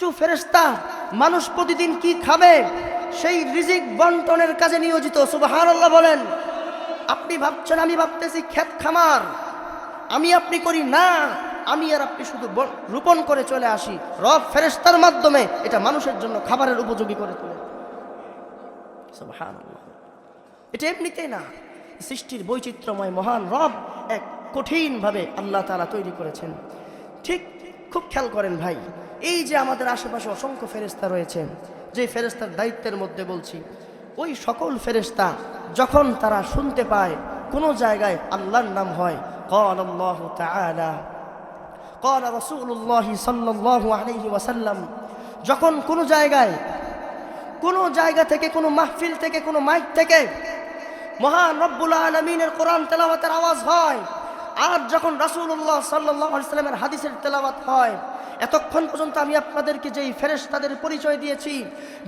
কিছু ফেরেস্তা মানুষ প্রতিদিন কি খাবে? সেই রিজিক বন্টনের কাজে নিয়োজিত সুবাহান আল্লাহ বলেন। আপনি ভাবছেন, আমি ভাবতেছি ক্ষেত খামার। আমি আপনি করি না, আমি আর আপনি শুধু রোপণ করে চলে আসি। রব ফেরেস্তার মাধ্যমে এটা মানুষের জন্য খাবারের উপযোগী করে তোলে। এটা এমনিতেই না, সৃষ্টির বৈচিত্র্যময় মহান রব এক কঠিনভাবে আল্লাহ তারা তৈরি করেছেন। ঠিক, খুব খেয়াল করেন ভাই এই যে আমাদের আশেপাশে অসংখ্য ফেরেস্তা রয়েছে যে ফেরেস্তার দায়িত্বের মধ্যে বলছি ওই সকল ফেরেস্তা যখন তারা শুনতে পায় কোনো জায়গায় আল্লাহর নাম হয় قال الله تعالى قال رسول الله صلى الله عليه وسلم যখন কোনো জায়গায় কোনো জায়গা থেকে কোনো মাহফিল থেকে কোনো মাইক থেকে মহান রব্বুল আলমিনের কোরআন তেলাওয়াতের আওয়াজ হয় আর যখন রাসূলুল্লাহ সাল্লাহ সাল্লামের হাদিসের তেলাওয়াত হয় এতক্ষণ পর্যন্ত আমি আপনাদেরকে যেই ফেরেশতাদের পরিচয় দিয়েছি,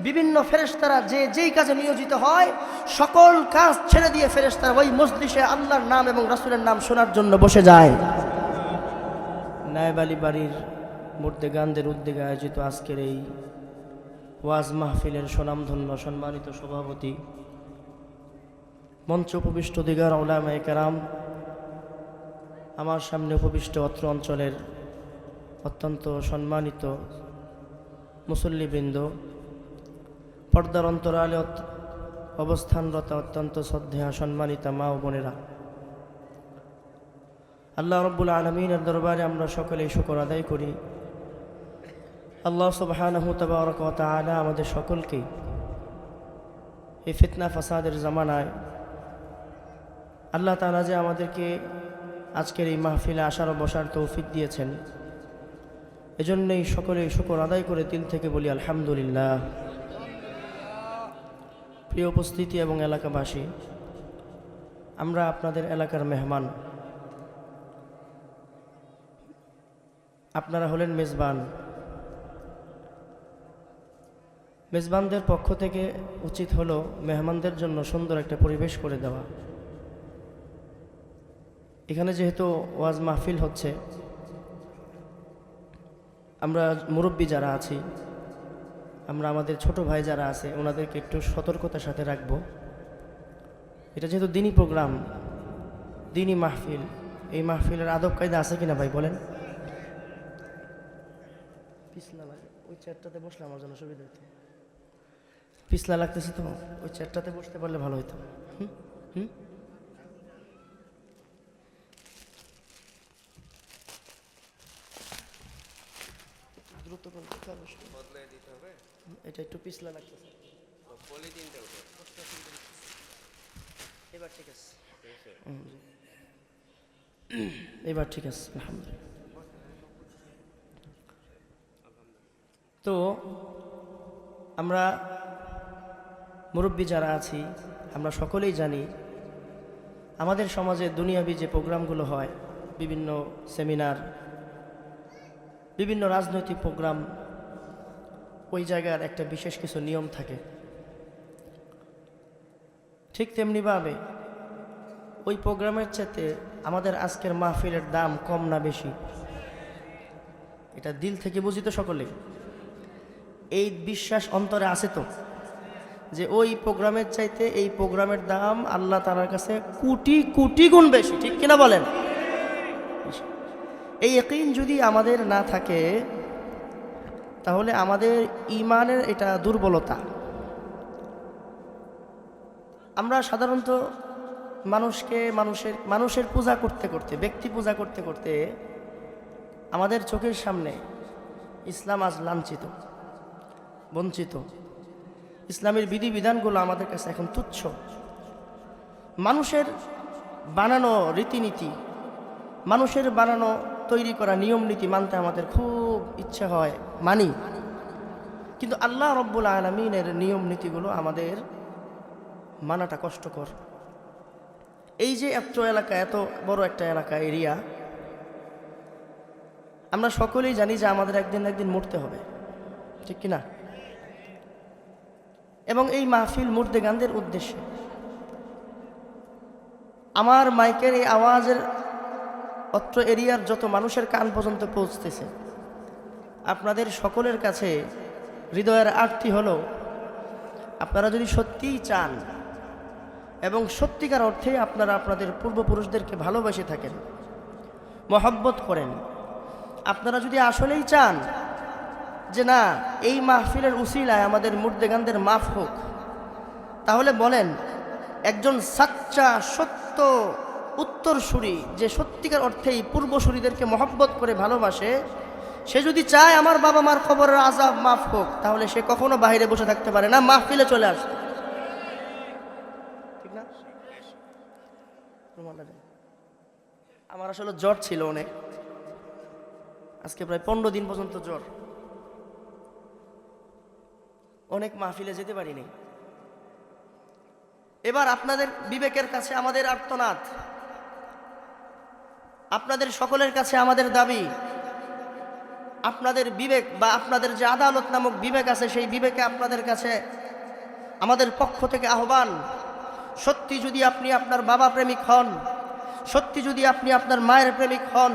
বিভিন্ন ফেরেশতারা যে যেই কাজে নিয়োজিত হয়, সকল কাজ ছেড়ে দিয়ে ফেরেশতারা ওই মজলিসে আল্লাহর নাম এবং রাসূলের নাম শোনার জন্য বসে যায়। নায়ব আলী বাড়ির মূর্তিগানদের উদ্যোগে আয়োজিত আজকের এই ওয়াজ মাহফিলের সুনামধন্য সম্মানিত সভাপতি, মঞ্চ উপবিষ্ট দিগার ওলামায় কেরাম, আমার সামনে উপবিষ্ট অত্র অঞ্চলের অত্যন্ত সম্মানিত মুসল্লিবৃন্দ। পর্দার অন্তরালে অবস্থানরত অত্যন্ত শ্রদ্ধেয়া, সম্মানিতা মা ও বোনেরা। আল্লাহ রব্বুল আলমিনের দরবারে আমরা সকলেই শুকর আদায় করি। আল্লাহ সুবহানাহু তাবারক ওয়া তাআলা আমাদের সকলকেই এই ফিতনা ফাসাদের জামানায় আল্লাহ তাআলা যে আমাদেরকে আজকের এই মাহফিলে আসার বসার তৌফিক দিয়েছেন। এজন্যই সকলেই শুকর আদায় করে তিল থেকে বলি আলহামদুলিল্লাহ। প্রিয় উপস্থিতি এবং এলাকাবাসী, আমরা আপনাদের এলাকার মেহমান। আপনারা হলেন মেজবান। মেজবানদের পক্ষ থেকে উচিত হলো মেহমানদের জন্য সুন্দর একটা পরিবেশ করে দেওয়া। এখানে যেহেতু ওয়াজ মাহফিল হচ্ছে আমরা মুরব্বী যারা আছি, আমরা আমাদের ছোট ভাই যারা আছে, ওনাদেরকে একটু সতর্কতার সাথে রাখব। এটা যেহেতু দিনই প্রোগ্রাম, দিনই মাহফিল, এই মাহফিলের আদব কায়দা আছে কিনা ভাই বলেন? পিছলা লাগে ওই চেয়ারটাতে বসলে আমার জন্য সুবিধা হতো পিছলা লাগতেছে তো, ওই চেয়ারটাতে বসতে পারলে ভালো হতো হুম? হুম? বদলে দিতে হবে? এটা একটু পিছলা লাগতেছে। পলিথিনটা উঠে এবার ঠিক আছে। এবার ঠিক আছে আলহামদুলিল্লাহ। তো আমরা মুরব্বী যারা আছি আমরা সকলেই জানি আমাদের সমাজে দুনিয়াবি যে প্রোগ্রামগুলো হয় বিভিন্ন সেমিনার বিভিন্ন রাজনৈতিক প্রোগ্রাম, ওই জায়গার একটা বিশেষ কিছু নিয়ম থাকে। ঠিক তেমনিভাবে ওই প্রোগ্রামের চাইতে আমাদের আজকের মাহফিলের দাম কম না বেশি। এটা দিল থেকে বুঝি তো সকলে? এই বিশ্বাস অন্তরে আছে তো? যে ওই প্রোগ্রামের চাইতে এই প্রোগ্রামের দাম আল্লাহ তালার কাছে কোটি কোটি গুণ বেশি, ঠিক কিনা বলেন? এই একইন যদি আমাদের না থাকে, তাহলে আমাদের ইমানের এটা দুর্বলতা। আমরা সাধারণত মানুষকে মানুষের মানুষের পূজা করতে করতে, ব্যক্তি পূজা করতে করতে আমাদের চোখের সামনে ইসলাম আজ লাঞ্ছিত, বঞ্চিত। ইসলামের বিধিবিধানগুলো আমাদের কাছে এখন তুচ্ছ। মানুষের বানানো রীতিনীতি, মানুষের বানানো তৈরি করা নিয়ম নীতি মানতে আমাদের খুব ইচ্ছে হয়, মানি। কিন্তু আল্লাহ রব্বুল আলমিনের নিয়ম নীতিগুলো আমাদের মানাটা কষ্টকর। এই যে এত এলাকা, এত বড় একটা এলাকা, এরিয়া, আমরা সকলেই জানি যে আমাদের একদিন একদিন মরতে হবে। ঠিক কিনা? এবং এই মাহফিল মুর্দে গানদের উদ্দেশ্যে। আমার মাইকের এই আওয়াজের অত্র এরিয়ার যত মানুষের কান পর্যন্ত পৌঁছতেছে, আপনাদের সকলের কাছে হৃদয়ের আর্তি হলো, আপনারা যদি সত্যিই চান এবং সত্যিকার অর্থে আপনারা আপনাদের পূর্বপুরুষদেরকে ভালোবেসে থাকেন, মহব্বত করেন, আপনারা যদি আসলেই চান যে না, এই মাহফিলের উসিলায় আমাদের মুর্দেগানদের মাফ হোক, তাহলে বলেন, একজন সাচ্চা সত্য উত্তরসূরি, যে সত্যিকার অর্থেই পূর্বসূরিদেরকে মহব্বত করে ভালোবাসে, সে যদি চায় আমার বাবা মার খবরের আজাব মাফ হোক, তাহলে সে কখনো বাইরে বসে থাকতে পারে না, মাহফিলে চলে আসে ঠিক না? আমার আসলে জ্বর ছিল অনেক। আজকে প্রায় পনেরো দিন পর্যন্ত জ্বর। অনেক মাহফিলে যেতে পারিনি। এবার আপনাদের বিবেকের কাছে আমাদের আর্তনাদ। আপনাদের সকলের কাছে আমাদের দাবি, আপনাদের বিবেক বা আপনাদের যে আদালত নামক বিবেক আছে, সেই বিবেকে আপনাদের কাছে আমাদের পক্ষ থেকে আহ্বান, সত্যি যদি আপনি আপনার বাবা প্রেমিক হন, সত্যি যদি আপনি আপনার মায়ের প্রেমিক হন,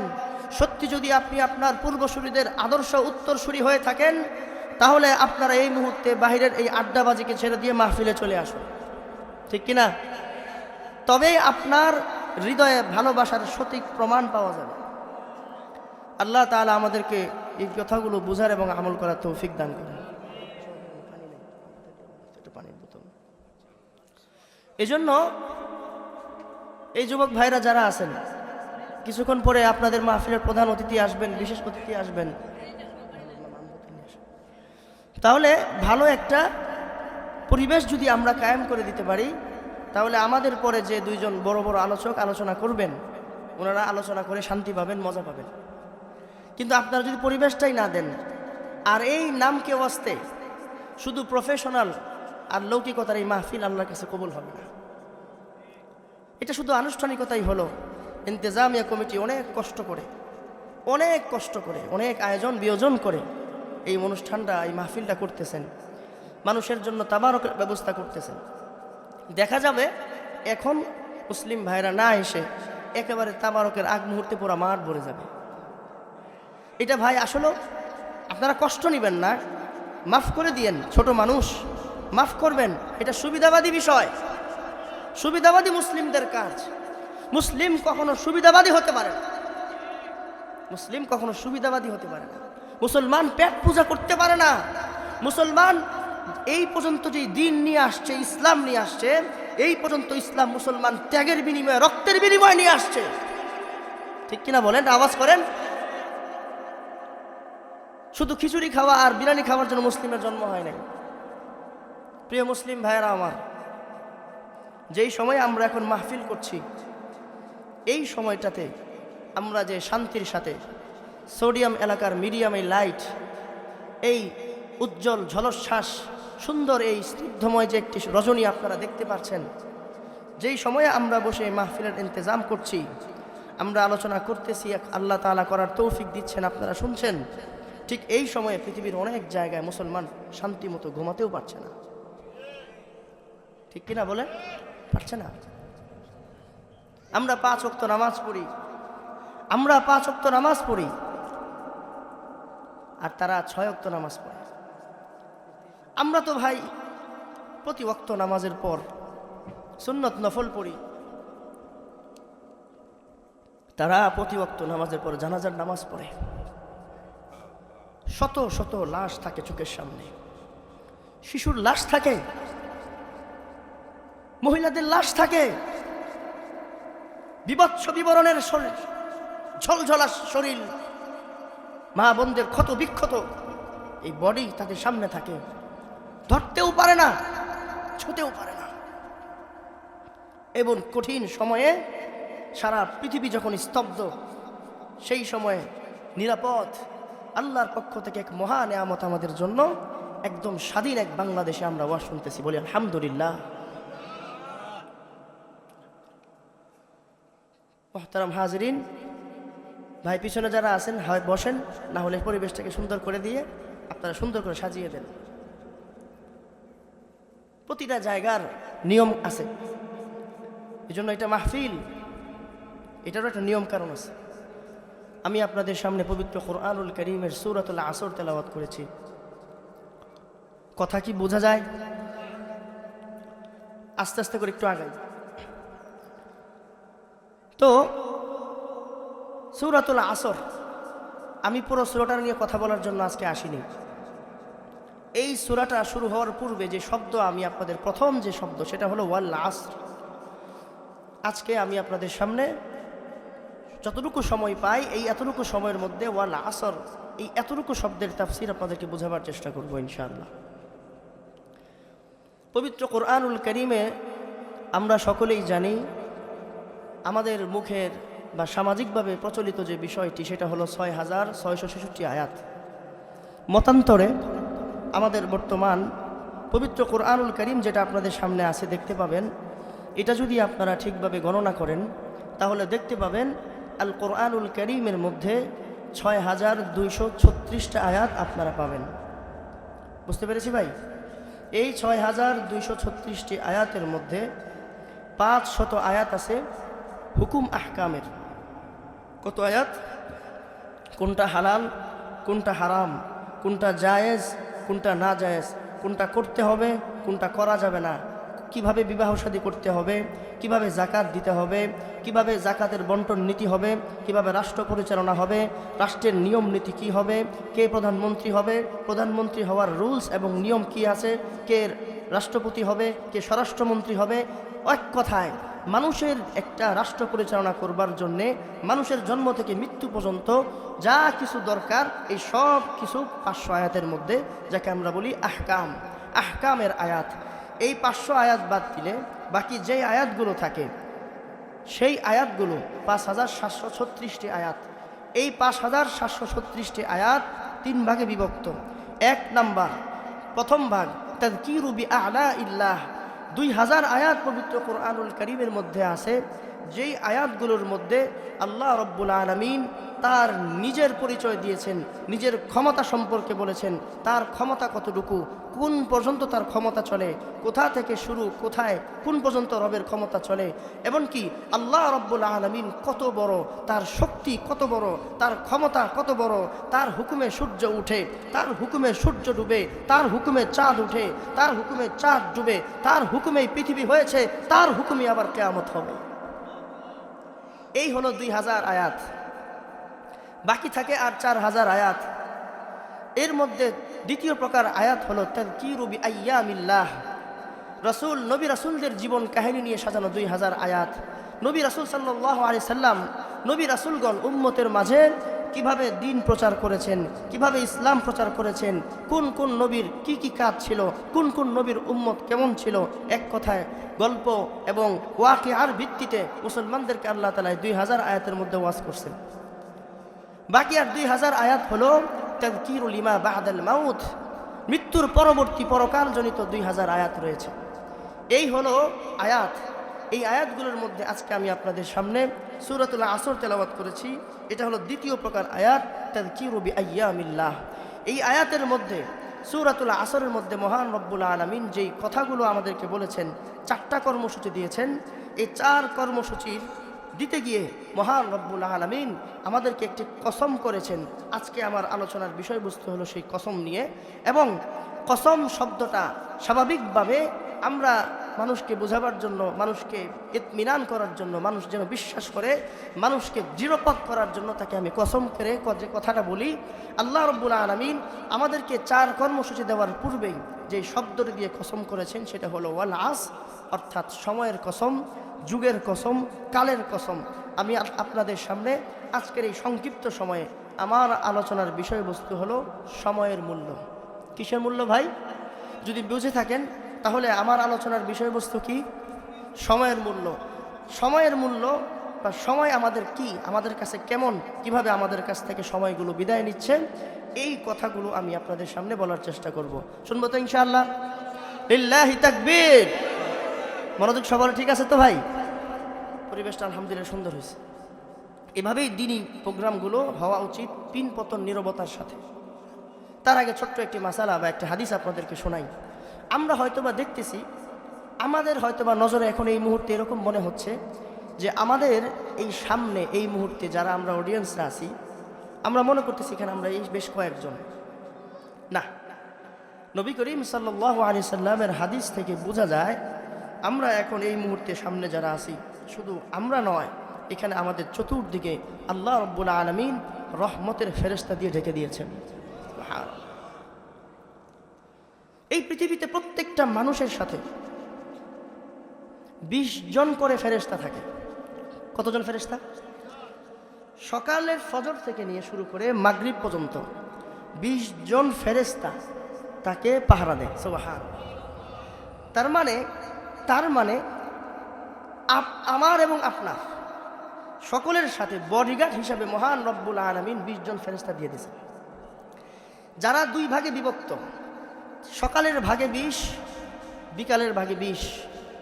সত্যি যদি আপনি আপনার পূর্বসূরীদের আদর্শ উত্তরসূরি হয়ে থাকেন, তাহলে আপনারা এই মুহূর্তে বাহিরের এই আড্ডাবাজিকে ছেড়ে দিয়ে মাহফিলে চলে আসুন। ঠিক কিনা? তবে আপনার হৃদয়ে ভালোবাসার সঠিক প্রমাণ পাওয়া যাবে। আল্লাহ তাআলা আমাদেরকে এই কথাগুলো বোঝার এবং আমল করার তৌফিক দান করেন। এই জন্য এই যুবক ভাইরা যারা আছেন, কিছুক্ষণ পরে আপনাদের মাহফিলের প্রধান অতিথি আসবেন, বিশেষ অতিথি আসবেন। তাহলে ভালো একটা পরিবেশ যদি আমরা কায়েম করে দিতে পারি তাহলে আমাদের পরে যে দুইজন বড় বড় আলোচক আলোচনা করবেন, ওনারা আলোচনা করে শান্তি পাবেন, মজা পাবেন। কিন্তু আপনারা যদি পরিবেশটাই না দেন, আর এই নামকে ওয়াস্তে শুধু প্রফেশনাল আর লৌকিকতার এই মাহফিল আল্লাহর কাছে কবুল হবে না। এটা শুধু আনুষ্ঠানিকতাই হলো। ইন্তেজামিয়া কমিটি অনেক কষ্ট করে, অনেক কষ্ট করে, অনেক আয়োজন, বিয়োজন করে এই অনুষ্ঠানটা, এই মাহফিলটা করতেছেন। মানুষের জন্য তাবারকের ব্যবস্থা করতেছেন। দেখা যাবে, এখন মুসলিম ভাইরা না এসে একেবারে তামারকের আগ মুহূর্তে পুরো মাঠ ভরে যাবে। এটা ভাই আসলে আপনারা কষ্ট নেবেন না, মাফ করে দিয়েন ছোট মানুষ, মাফ করবেন, এটা সুবিধাবাদী বিষয়। সুবিধাবাদী মুসলিমদের কাজ। মুসলিম কখনো সুবিধাবাদী হতে পারে না। মুসলিম কখনো সুবিধাবাদী হতে পারে না। মুসলমান পেট পূজা করতে পারে না। মুসলমান এই পর্যন্ত যে দিন নিয়ে আসছে, ইসলাম নিয়ে আসছে, এই পর্যন্ত ইসলাম মুসলমান ত্যাগের বিনিময়ে, রক্তের বিনিময়ে নিয়ে আসছে। ঠিক কিনা বলেন, আওয়াজ করেন? শুধু খিচুড়ি খাওয়া আর বিরিয়ানি খাওয়ার জন্য মুসলিমের জন্ম হয় নাই। প্রিয় মুসলিম ভাইয়েরা আমার, যেই সময় আমরা এখন মাহফিল করছি, এই সময়টাতে আমরা যে শান্তির সাথে সোডিয়াম এলাকার মিডিয়াম এই লাইট, এই উজ্জ্বল ঝলশ্বাস সুন্দর এই স্নিগ্ধময় যে একটি রজনী আপনারা দেখতে পাচ্ছেন, যেই সময়ে আমরা বসে মাহফিলের ইন্তজাম করছি, আমরা আলোচনা করতেছি, এক আল্লাহ তাআলা করার তৌফিক দিচ্ছেন, আপনারা শুনছেন, ঠিক এই সময়ে পৃথিবীর অনেক জায়গায় মুসলমান শান্তি মতো ঘুমাতেও পারছে না। ঠিক কিনা বলে পারছে না। আমরা পাঁচ অক্ত নামাজ পড়ি, আমরা পাঁচ অক্ত নামাজ পড়ি, আর তারা ছয় অক্ত নামাজ পড়ে। আমরা তো ভাই প্রতি অক্ত নামাজের পর সুন্নত নফল পড়ি। তারা প্রতি অক্ত নামাজের পর জানাজার নামাজ পড়ে। শত শত লাশ থাকে চোখের সামনে। শিশুর লাশ থাকে। মহিলাদের লাশ থাকে। বিভৎস বিবরণের শরীর, ঝলঝলা শরীর। মা বোনদের ক্ষত বিক্ষত। এই বডি তাদের সামনে থাকে। ধরতেও পারে না, ছুতেও পারে না। এবং কঠিন সময়ে সারা পৃথিবী যখন স্তব্ধ, সেই সময়ে নিরাপদ, আল্লাহর পক্ষ থেকে এক মহা নেয়ামত আমাদের জন্য একদম স্বাধীন এক বাংলাদেশে আমরা ওয়া শুনতেছি। বলি, আলহামদুলিল্লাহ। মোহতারাম হাজরিন, ভাই পিছনে যারা আছেন, হয় বসেন, না হলে পরিবেশটাকে সুন্দর করে দিয়ে আপনারা সুন্দর করে সাজিয়ে দেন। প্রতিটা জায়গার নিয়ম আছে। এই জন্য এটা মাহফিল, এটারও একটা নিয়ম কারণ আছে। আমি আপনাদের সামনে পবিত্র কোরআনুল করিমের সুরাতুল আসর তেলাওয়াত করেছি। কথা কি বোঝা যায়? আস্তে আস্তে করে একটু আগাই। তো, সুরাতুল আসর, আমি পুরো সুরাটা নিয়ে কথা বলার জন্য আজকে আসিনি। এই সুরাটা শুরু হওয়ার পূর্বে যে শব্দ আমি আপনাদের প্রথম যে শব্দ, সেটা হলো ওয়াল আসর। আজকে আমি আপনাদের সামনে যতটুকু সময় পাই, এই এতটুকু সময়ের মধ্যে ওয়াল আসর, এই এতটুকু শব্দের তাফসির আপনাদেরকে বোঝাবার চেষ্টা করব ইনশাআল্লাহ। পবিত্র কোরআনুল করিমে আমরা সকলেই জানি, আমাদের মুখের বা সামাজিকভাবে প্রচলিত যে বিষয়টি, সেটা হলো ছয় হাজার ছয়শো ছেষট্টি আয়াত। মতান্তরে আমাদের বর্তমান পবিত্র কোরআনুল করিম যেটা আপনাদের সামনে আছে দেখতে পাবেন, এটা যদি আপনারা ঠিকভাবে গণনা করেন, তাহলে দেখতে পাবেন আল কোরআনুল করিমের মধ্যে ছয় হাজার দুইশো ছত্রিশটা আয়াত আপনারা পাবেন। বুঝতে পেরেছি ভাই? এই ছয় হাজার দুইশো ছত্রিশটি আয়াতের মধ্যে পাঁচ শত আয়াত আছে হুকুম আহকামের। কত আয়াত? কোনটা হালাল, কোনটা হারাম, কোনটা জায়েজ কোনটা না জায়েজ, কোনটা করতে হবে, কোনটা করা যাবে না। কীভাবে বিবাহ শাদী করতে হবে, কীভাবে জাকাত দিতে হবে, কীভাবে জাকাতের বন্টন নীতি হবে, কীভাবে রাষ্ট্র পরিচালনা হবে, রাষ্ট্রের নিয়ম নীতি কী হবে, কে প্রধানমন্ত্রী হবে, প্রধানমন্ত্রী হওয়ার রুলস এবং নিয়ম কি আছে, কে রাষ্ট্রপতি হবে, কে স্বরাষ্ট্রমন্ত্রী হবে, এক কথায় মানুষের একটা রাষ্ট্র পরিচালনা করবার জন্যে, মানুষের জন্ম থেকে মৃত্যু পর্যন্ত যা কিছু দরকার, এই সব কিছু পাঁচশো আয়াতের মধ্যে, যাকে আমরা বলি আহকাম। আহকামের আয়াত। এই পাঁচশো আয়াত বাদ দিলে বাকি যেই আয়াতগুলো থাকে, সেই আয়াতগুলো পাঁচ হাজার সাতশো ছত্রিশটি আয়াত। এই পাঁচ হাজার সাতশো ছত্রিশটি আয়াত তিন ভাগে বিভক্ত। এক নাম্বার, প্রথম ভাগ তাদকিরুবি আলা ইল্লাহ দুই হাজার আয়াত পবিত্র কোরআনুল করিমের মধ্যে আছে। যেই আয়াতগুলোর মধ্যে আল্লাহ রব্বুল আলমিন তার নিজের পরিচয় দিয়েছেন, নিজের ক্ষমতা সম্পর্কে বলেছেন, তার ক্ষমতা কতটুকু, কোন পর্যন্ত তার ক্ষমতা চলে, কোথা থেকে শুরু, কোথায়, কোন পর্যন্ত রবের ক্ষমতা চলে, এমনকি আল্লাহ রব্বুল আলমিন কত বড়, তার শক্তি কত বড়, তার ক্ষমতা কত বড়, তার হুকুমে সূর্য উঠে, তার হুকুমে সূর্য ডুবে, তার হুকুমে চাঁদ উঠে, তার হুকুমে চাঁদ ডুবে, তার হুকুমেই পৃথিবী হয়েছে, তার হুকুমে আবার কেয়ামত হবে। এই হলো দুই হাজার আয়াত। বাকি থাকে আর চার হাজার আয়াত। এর মধ্যে দ্বিতীয় প্রকার আয়াত হলো তাদকিরুবি আয়ামিল্লাহ রসুল, নবী রাসুলদের জীবন কাহিনী নিয়ে সাজানো দুই হাজার আয়াত। নবী রাসুল সাল্লাহ আলি সাল্লাম, নবী রাসুলগণ উম্মতের মাঝে কীভাবে দিন প্রচার করেছেন? কীভাবে ইসলাম প্রচার করেছেন? কোন কোন নবীর কি কি কাজ ছিল? কোন কোন নবীর উম্মত কেমন ছিল? এক কথায় গল্প এবং ওয়াকে আর ভিত্তিতে মুসলমানদেরকে আল্লাহ তালায় দুই হাজার আয়াতের মধ্যে ওয়াজ করছেন। বাকি আর দুই হাজার আয়াত হলো তাদকিরুল ইমা বাহাদাল মাউথ মৃত্যুর পরবর্তী পরকালজনিত দুই হাজার আয়াত রয়েছে। এই হলো আয়াত। এই আয়াতগুলোর মধ্যে আজকে আমি আপনাদের সামনে সুরাতুল্লাহ আসর তেলাওয়াত করেছি। এটা হলো দ্বিতীয় প্রকার আয়াত তাদকিরুবি আয়ামিল্লাহ এই আয়াতের মধ্যে সুরাতুল্লাহ আসরের মধ্যে মহান রব্বুল আলমিন যেই কথাগুলো আমাদেরকে বলেছেন, চারটা কর্মসূচি দিয়েছেন। এই চার কর্মসূচির দিতে গিয়ে মহান রব্বুল আলমিন আমাদেরকে একটি কসম করেছেন। আজকে আমার আলোচনার বিষয়বস্তু হলো সেই কসম নিয়ে। এবং কসম শব্দটা স্বাভাবিকভাবে আমরা মানুষকে বোঝাবার জন্য, মানুষকে ইতমিনান করার জন্য, মানুষ যেন বিশ্বাস করে, মানুষকে দৃঢ়পাত করার জন্য তাকে আমি কসম করে যে কথাটা বলি, আল্লাহ রব্বুল আলমিন আমাদেরকে চার কর্মসূচি দেওয়ার পূর্বেই যে শব্দটি দিয়ে কসম করেছেন সেটা হলো ওয়াল আস, অর্থাৎ সময়ের কসম, যুগের কসম, কালের কসম। আমি আপনাদের সামনে আজকের এই সংক্ষিপ্ত সময়ে আমার আলোচনার বিষয়বস্তু হলো সময়ের মূল্য। কিসের মূল্য ভাই? যদি বুঝে থাকেন তাহলে আমার আলোচনার বিষয়বস্তু কি? সময়ের মূল্য। সময়ের মূল্য বা সময় আমাদের কি? আমাদের কাছে কেমন? কীভাবে আমাদের কাছ থেকে সময়গুলো বিদায় নিচ্ছে? এই কথাগুলো আমি আপনাদের সামনে বলার চেষ্টা করব। শুনব তো ইনশাআল্লাহ? লিল্লাহি মনোযোগ সবার ঠিক আছে তো ভাই? পরিবেশটা আলহামদুলিল্লাহ সুন্দর হয়েছে। এভাবেই দিনই প্রোগ্রামগুলো হওয়া উচিত পিন পতন নিরবতার সাথে। তার আগে ছোট্ট একটি মাসালা বা একটা হাদিস আপনাদেরকে শোনাই। আমরা হয়তোবা দেখতেছি, আমাদের হয়তোবা নজরে এখন এই মুহূর্তে এরকম মনে হচ্ছে যে আমাদের এই সামনে এই মুহূর্তে যারা আমরা অডিয়েন্সরা আছি, আমরা মনে করতেছি এখানে আমরা এই বেশ কয়েকজন না, নবী করিম সাল্লাহ আলি সাল্লামের হাদিস থেকে বোঝা যায়, আমরা এখন এই মুহূর্তে সামনে যারা আছি, শুধু আমরা নয়, এখানে আমাদের চতুর্দিকে আল্লাহ রব্বুল আলমিন রহমতের ফেরেস্তা দিয়ে ঢেকে দিয়েছেন সুবহানাল্লাহ। এই পৃথিবীতে প্রত্যেকটা মানুষের সাথে বিশ জন করে ফেরেস্তা থাকে। কতজন ফেরেস্তা সকালের ফজর থেকে নিয়ে শুরু করে মাগরিব পর্যন্ত বিশ জন ফেরেস্তা তাকে পাহারা দেয় সোহান তার মানে তার মানে আমার এবং আপনার সকলের সাথে বডিগার্ড হিসাবে মহান রব্বুল আলমিন বিশ জন ফেরেস্তা দিয়ে দিয়েছে যারা দুই ভাগে বিভক্ত সকালের ভাগে বিশ, বিকালের ভাগে বিশ,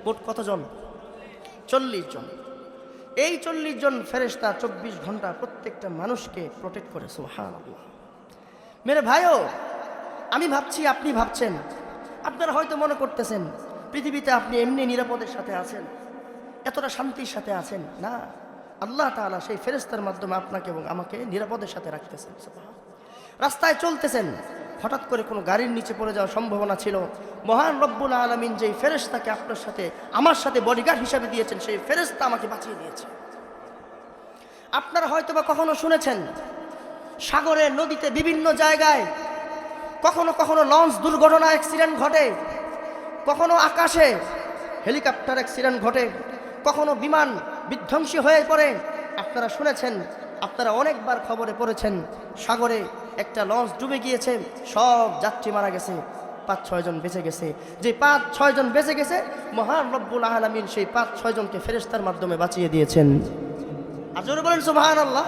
মোট কতজন? চল্লিশ জন। এই চল্লিশ জন ফেরেস্তা চব্বিশ ঘণ্টা প্রত্যেকটা মানুষকে প্রোটেক্ট করে সুহান মেরে ভাইও, আমি ভাবছি আপনি ভাবছেন, আপনারা হয়তো মনে করতেছেন, পৃথিবীতে আপনি এমনি নিরাপদের সাথে আছেন, এতটা শান্তির সাথে আছেন। না, আল্লাহ তাআলা সেই ফেরেস্তার মাধ্যমে আপনাকে এবং আমাকে নিরাপদের সাথে রাখতেছেন রাস্তায় চলতেছেন হঠাৎ করে কোনো গাড়ির নিচে পড়ে যাওয়ার সম্ভাবনা ছিল। মহান রব্বুল আলমিন যেই ফেরেস্তাকে আপনার সাথে, আমার সাথে বডিগার্ড হিসাবে দিয়েছেন, সেই ফেরেস্তা আমাকে বাঁচিয়ে দিয়েছে। আপনারা হয়তো বা কখনো শুনেছেন, সাগরে, নদীতে, বিভিন্ন জায়গায় কখনো কখনো লঞ্চ দুর্ঘটনা অ্যাক্সিডেন্ট ঘটে। কখনো আকাশে হেলিকপ্টার অ্যাক্সিডেন্ট ঘটে। কখনো বিমান বিধ্বংসী হয়ে পড়ে। আপনারা শুনেছেন আপনারা অনেকবার খবরে পড়েছেন, সাগরে একটা লঞ্চ ডুবে গিয়েছে, সব যাত্রী মারা গেছে, পাঁচ ছয়জন বেঁচে গেছে। যে পাঁচ ছয়জন বেঁচে গেছে, মহান রব্বুল আলমিন সেই পাঁচ ছয়জনকে ফেরেস্তার মাধ্যমে বাঁচিয়ে দিয়েছেন। আর জোরে বলেন সুবাহান আল্লাহ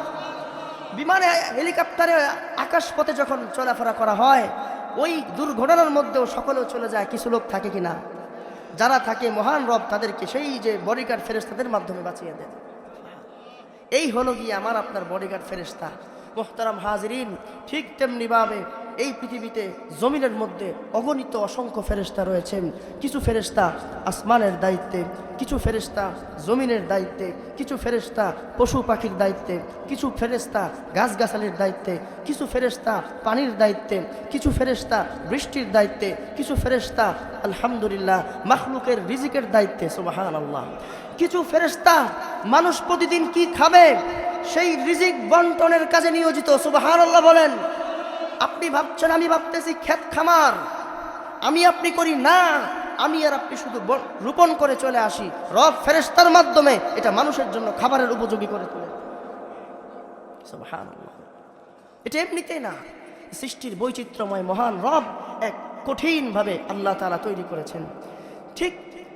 বিমানে, হেলিকপ্টারে, আকাশপথে যখন চলাফেরা করা হয়, ওই দুর্ঘটনার মধ্যেও সকলেও চলে যায়, কিছু লোক থাকে কি না যারা থাকে মহান রব, তাদেরকে সেই যে বডিগার্ড ফেরেস্তাদের মাধ্যমে বাঁচিয়ে দেন। এই হলো গিয়ে আমার আপনার বডিগার্ড ফেরিস্তা মোহতারাম হাজরিন ঠিক তেমনিভাবে এই পৃথিবীতে জমিনের মধ্যে অগণিত অসংখ্য ফেরেস্তা রয়েছেন। কিছু ফেরেস্তা আসমানের দায়িত্বে, কিছু ফেরেস্তা জমিনের দায়িত্বে, কিছু ফেরেস্তা পশু পাখির দায়িত্বে, কিছু ফেরেস্তা গাছগাছালির দায়িত্বে, কিছু ফেরেস্তা পানির দায়িত্বে, কিছু ফেরেস্তা বৃষ্টির দায়িত্বে, কিছু ফেরেস্তা আলহামদুলিল্লাহ মাখলুকের রিজিকের দায়িত্বে সুবাহান আল্লাহ কিছু ফেরেস্তা মানুষ প্রতিদিন কি খাবে? সেই রিজিক বন্টনের কাজে নিয়োজিত সুবাহান আল্লাহ বলেন। আপনি ভাবছেন, আমি ভাবতেছি ক্ষেত খামার। আমি আপনি করি না, আমি আর আপনি শুধু রোপণ করে চলে আসি। রব ফেরেস্তার মাধ্যমে এটা মানুষের জন্য খাবারের উপযোগী করে তোলে। এটা এমনিতেই না। সৃষ্টির বৈচিত্র্যময় মহান রব এক কঠিনভাবে আল্লাহ তাআলা তৈরি করেছেন। ঠিক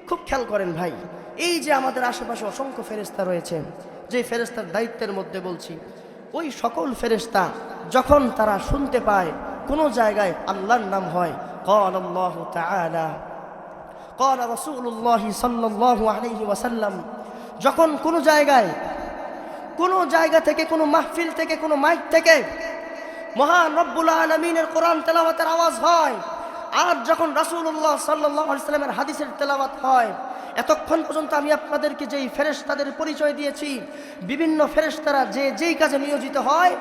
খুব খেয়াল করেন ভাই, এই যে আমাদের আশেপাশে অসংখ্য ফেরেস্তা রয়েছেন যে ফেরেস্তার দায়িত্বের মধ্যে বলছি ওই সকল ফেরেস্তা যখন তারা শুনতে পায় কোনো জায়গায় আল্লাহর নাম হয় قال الله تعالى قال رسول الله صلى الله عليه وسلم যখন কোনো জায়গায় কোনো জায়গা থেকে কোনো মাহফিল থেকে কোনো মাইক থেকে মহান রব্বুল আলমিনের কোরআন তেলাওয়াতের আওয়াজ হয় আর যখন রাসূলুল্লাহ সাল্লাহ সাল্লামের হাদিসের তেলাওয়াত হয়, এতক্ষণ পর্যন্ত আমি আপনাদেরকে যেই ফেরেশতাদের পরিচয় দিয়েছি, বিভিন্ন ফেরেশতারা যে যেই কাজে নিয়োজিত হয়,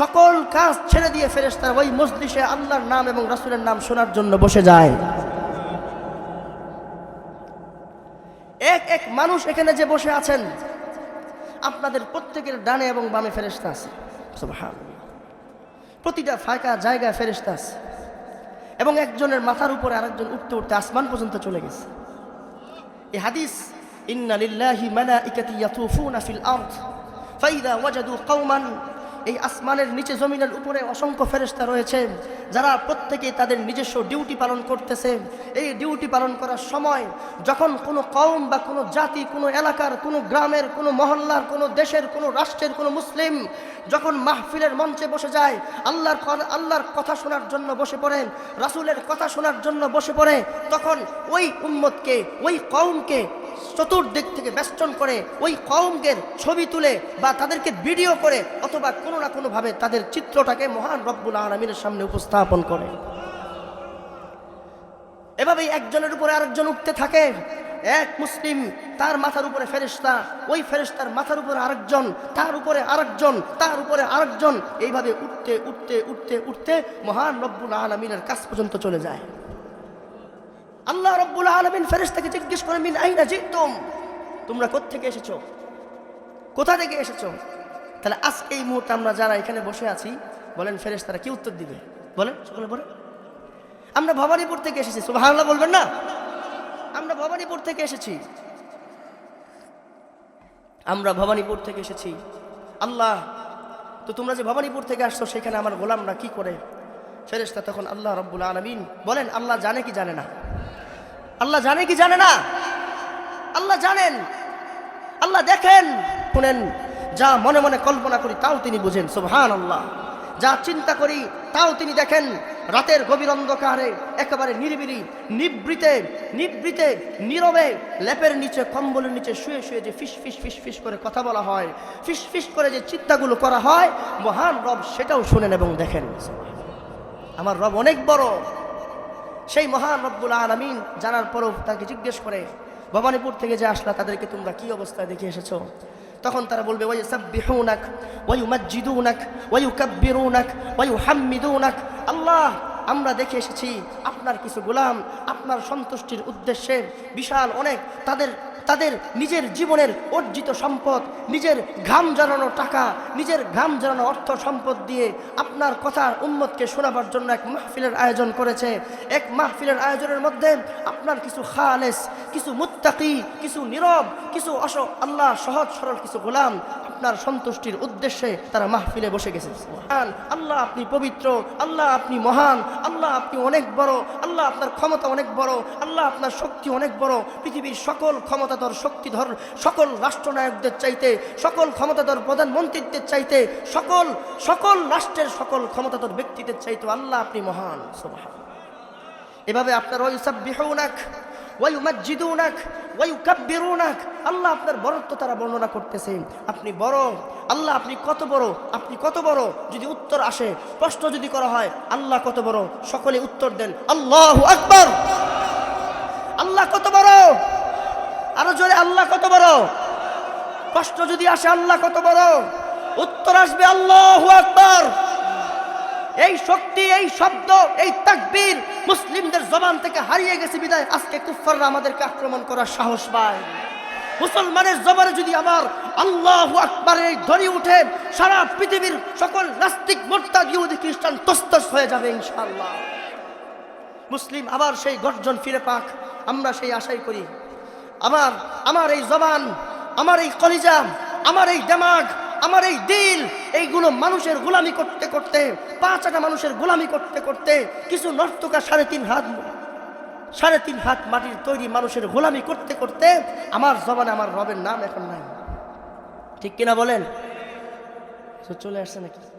সকল কাজ ছেড়ে দিয়ে ফেরেশতারা ওই মজলিসে আল্লাহর নাম এবং রাসূলের নাম শোনার জন্য বসে যায়। এক এক মানুষ এখানে যে বসে আছেন, আপনাদের প্রত্যেকের ডানে এবং বামে ফেরেস্তা আছে। প্রতিটা ফাঁকা জায়গায় ফেরেস্তা আছে। এবং একজনের মাথার উপরে আরেকজন উঠতে উঠতে আসমান পর্যন্ত চলে গেছে। এই হাদিস, ইন্না লিল্লাহি মালাইকাতি ইয়াতুফুনা ফিল আরদ, ফাইদা ওয়াজাদু কওমান এই আসমানের নিচে জমিনের উপরে অসংখ্য ফেরেস্তা রয়েছে, যারা প্রত্যেকে তাদের নিজস্ব ডিউটি পালন করতেছে। এই ডিউটি পালন করার সময় যখন কোনো কওম বা কোনো জাতি, কোনো এলাকার, কোনো গ্রামের, কোনো মহল্লার, কোনো দেশের, কোনো রাষ্ট্রের, কোনো মুসলিম যখন মাহফিলের মঞ্চে বসে যায়, আল্লাহর আল্লাহর কথা শোনার জন্য বসে পড়েন রাসূলের কথা শোনার জন্য বসে পড়ে, তখন ওই উম্মতকে, ওই কওমকে চতুর্দিক থেকে বেষ্টন করে ওই কওমকের ছবি তুলে বা তাদেরকে ভিডিও করে অথবা কোনো না কোনোভাবে তাদের চিত্রটাকে মহান রব্বুল আলমিনের সামনে উপস্থাপন করে। এভাবেই একজনের উপরে আরেকজন উঠতে থাকে। এক মুসলিম তার মাথার উপরে ফেরেশতা, ওই ফেরেশতার মাথার উপরে আরেকজন, তার উপরে আরেকজন, তার উপরে আরেকজন। এইভাবে উঠতে উঠতে উঠতে উঠতে মহান রব্বুল আলমিনের কাছ পর্যন্ত চলে যায়। আল্লাহ রব্বুল আলমিন ফেরেশতাকে জিজ্ঞেস করে, মিন আইনা জিতুম? তোমরা কোত্থেকে এসেছ? কোথা থেকে এসেছ? তাহলে আজকে এই মুহূর্তে আমরা যারা এখানে বসে আছি, বলেন ফেরেশতারা, কি উত্তর দিবে? বলেন, সকলে বলেন। আমরা ভবানীপুর থেকে এসেছি। সুবহানাল্লাহ বলবেন না? আমরা ভবানীপুর থেকে এসেছি। আমরা ভবানীপুর থেকে এসেছি। আল্লাহ, তো তোমরা যে ভবানীপুর থেকে আসছো, সেখানে আমার গোলামরা কি করে? ফেরেশতা তখন, আল্লাহ রব্বুল আলমিন। বলেন, আল্লাহ জানে কি জানে না? আল্লাহ জানে কি জানে না? আল্লাহ জানেন। আল্লাহ দেখেন। শুনেন, যা মনে মনে কল্পনা করি, তাও তিনি বুঝেন। সুবহান আল্লাহ যা চিন্তা করি, তাও তিনি দেখেন। রাতের গভীর অন্ধকারে, একেবারে নিরিবিলি নিবৃতে নিবৃতে নীরবে, লেপের নিচে, কম্বলের নিচে শুয়ে শুয়ে যে ফিস ফিস ফিস ফিস করে কথা বলা হয়, ফিস ফিস করে যে চিন্তাগুলো করা হয়, মহান রব সেটাও শুনেন এবং দেখেন। আমার রব অনেক বড়। সেই মহান রব্বুল আলমিন জানার পরও তাকে জিজ্ঞেস করে, ভবানীপুর থেকে যে আসলা, তাদেরকে তোমরা কি অবস্থায় দেখে এসেছ? তখন তারা বলবে ওই সাব্বিহুনাক ওই মসজিদুনাক ওই কাব্বিরুনাক ওই হাম্মিদুনাক আল্লাহ, আমরা দেখে এসেছি আপনার কিছু গোলাম, আপনার সন্তুষ্টির উদ্দেশ্যে বিশাল অনেক তাদের তাদের নিজের জীবনের অর্জিত সম্পদ, নিজের ঘাম জ্বালানো টাকা, নিজের ঘাম জ্বালানো অর্থ সম্পদ দিয়ে আপনার কথা উম্মতকে শোনাবার জন্য এক মাহফিলের আয়োজন করেছে। এক মাহফিলের আয়োজনের মধ্যে আপনার কিছু খালেস, কিছু মুত্তাকি, কিছু নীরব, কিছু অস, আল্লাহ সহজ সরল কিছু গোলাম আপনার সন্তুষ্টির উদ্দেশ্যে তারা মাহফিলে বসে গেছে। আল্লাহ আপনি পবিত্র, আল্লাহ আপনি মহান, আল্লাহ আপনি অনেক বড়, আল্লাহ আপনার ক্ষমতা অনেক বড়, আল্লাহ আপনার শক্তি অনেক বড়, পৃথিবীর সকল ক্ষমতাধর শক্তিধর সকল রাষ্ট্রনায়কদের চাইতে, সকল ক্ষমতাধর প্রধানমন্ত্রীদের চাইতে, সকল সকল রাষ্ট্রের সকল ক্ষমতাধর ব্যক্তিদের চাইতে আল্লাহ আপনি মহান, সুবহান। এভাবে আপনার ওই সাব্বিহুনাক ওই মসজিদুনাক ওই কাব্বিরুনাক আল্লাহ আপনার বরত্ব তারা বর্ণনা করতেছেন। আপনি বড়, আল্লাহ আপনি কত বড়, আপনি কত বড়, যদি উত্তর আসে, প্রশ্ন যদি করা হয়, আল্লাহ কত বড়, সকলে উত্তর দেন, আল্লাহ আকবর। আল্লাহ কত বড়? আরও জোরে, আল্লাহ কত বড়? কষ্ট যদি আসে, আল্লাহ কত বড়? উত্তর আসবে, আল্লাহ আকবর। এই শক্তি, এই শব্দ, এই তাকবীর মুসলিমদের জবান থেকে হারিয়ে গেছে বিদায়। আজকে কুফাররা আমাদেরকে আক্রমণ করার সাহস পায়। মুসলমানের জবানে যদি আমার আল্লাহ আকবরের এই ধ্বনি উঠে, সারা পৃথিবীর সকল নাস্তিক, মোর্তাদ, ইহুদি, খ্রিস্টান তস্তস হয়ে যাবে ইনশাআল্লাহ। মুসলিম আবার সেই গর্জন ফিরে পাক, আমরা সেই আশাই করি। আমার আমার এই জবান, আমার এই কলিজা, আমার এই দেমাগ, আমার এই দিল, এইগুলো মানুষের গোলামি করতে করতে, পাঁচ আটা মানুষের গোলামি করতে করতে কিছু নর্তকা সাড়ে তিন হাত, সাড়ে তিন হাত মাটির তৈরি মানুষের গোলামি করতে করতে আমার জবানে আমার রবের নাম এখন নাই। ঠিক কিনা বলেন? চলে আসছে নাকি?